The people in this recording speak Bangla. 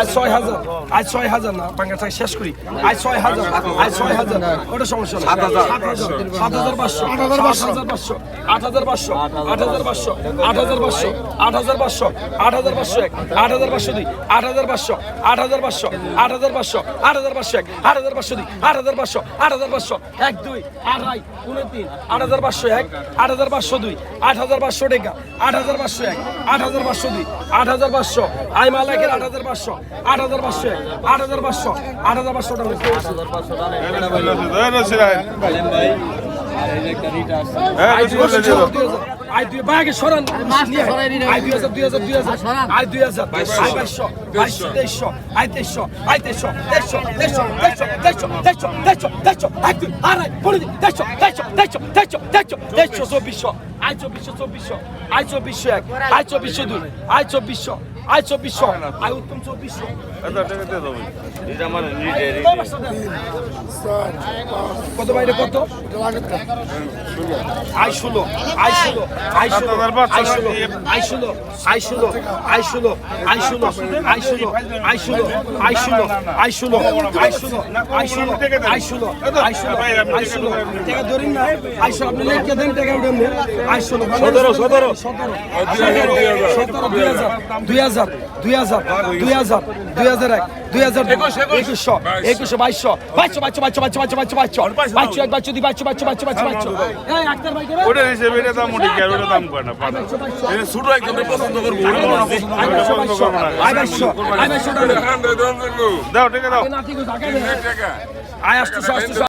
আজ ছয় হাজার আজ ছয় হাজার না বাংলা শেষ করি আজ ছয় হাজার আজ ছয় হাজার ওটা সমস্যা না সাত হাজার সাত হাজার পাঁচশো আট হাজার পাঁচশো আট হাজার পাঁচশো আট হাজার পাঁচশো আট হাজার পাঁচশো আট হাজার পাঁচশো আট হাজার পাঁচশো এক আট হাজার পাঁচশো দুই আট হাজার পাঁচশো আট হাজার পাঁচশো আট হাজার পাঁচশো আট হাজার পাঁচশো এক আট হাজার পাঁচশো দুই আট হাজার পাঁচশো আট হাজার পাঁচশো এক দুই আড়াই উনিশ তিন আট হাজার পাঁচশো এক আট হাজার পাঁচশো দুই আট হাজার পাঁচশো টাকা আট হাজার পাঁচশো এক আট হাজার পাঁচশো দুই আট হাজার পাঁচশো আই মালাকের আট হাজার পাঁচশো আট হাজার পাঁচশো আট হাজার পাঁচশো আট হাজার পাঁচশো টাকা আই দুই বাইকে সরান আই দুই হাজার দুই হাজার দুই হাজার আই দুই হাজার আই বাইশশো বাইশশো তেইশশো আই তেইশশো আই তেইশশো তেইশশো তেইশশো তেইশশো তেইশশো তেইশশো তেইশশো আই দুই আড়াই পনেরো তেইশশো তেইশশো তেইশশো তেইশশো তেইশশো তেইশশো চব্বিশশো আই চব্বিশশো চব্বিশশো আই চব্বিশশো এক আই চব্বিশশো দুই আই চব্বিশশো আই চব্বিশশো আই উত্তম চব্বিশশো কত বাইরে কত আই ষোলো আই ষোলো আই ষোলো আই ষোলো আই ষোলো আই ষোলো আই ষোলো আই ষোলো আই ষোলো আই ষোলো আই ষোলো আই ষোলো আই ষোলো আই ষোলো আই ষোলো আই ষোলো আই ষোলো টাকা ধরেন না আই ষোলো আপনি লেখকে দেন টাকা উঠেন সতেরো সতেরো সতেরো সতেরো দুই হাজার দুই হাজার দুই হাজার দুই হাজার দুই হাজার এক দুই হাজার একুশশো একুশশো বাইশশো বাইশশো বাইশশো বাইশশো বাইশশো বাইশশো বাইশশো বাইশশো বাইশশো এক বাইশশো দুই বাইশশো বাইশশো বাইশশো বাইশশো বাইশশো এই আক্তার ভাই করে ওটা হিসেবে এটা দাম উঠে গেল ওটা দাম করে না পাতা একদম পছন্দ করব আয় দাও টাকা দাও আসতেছো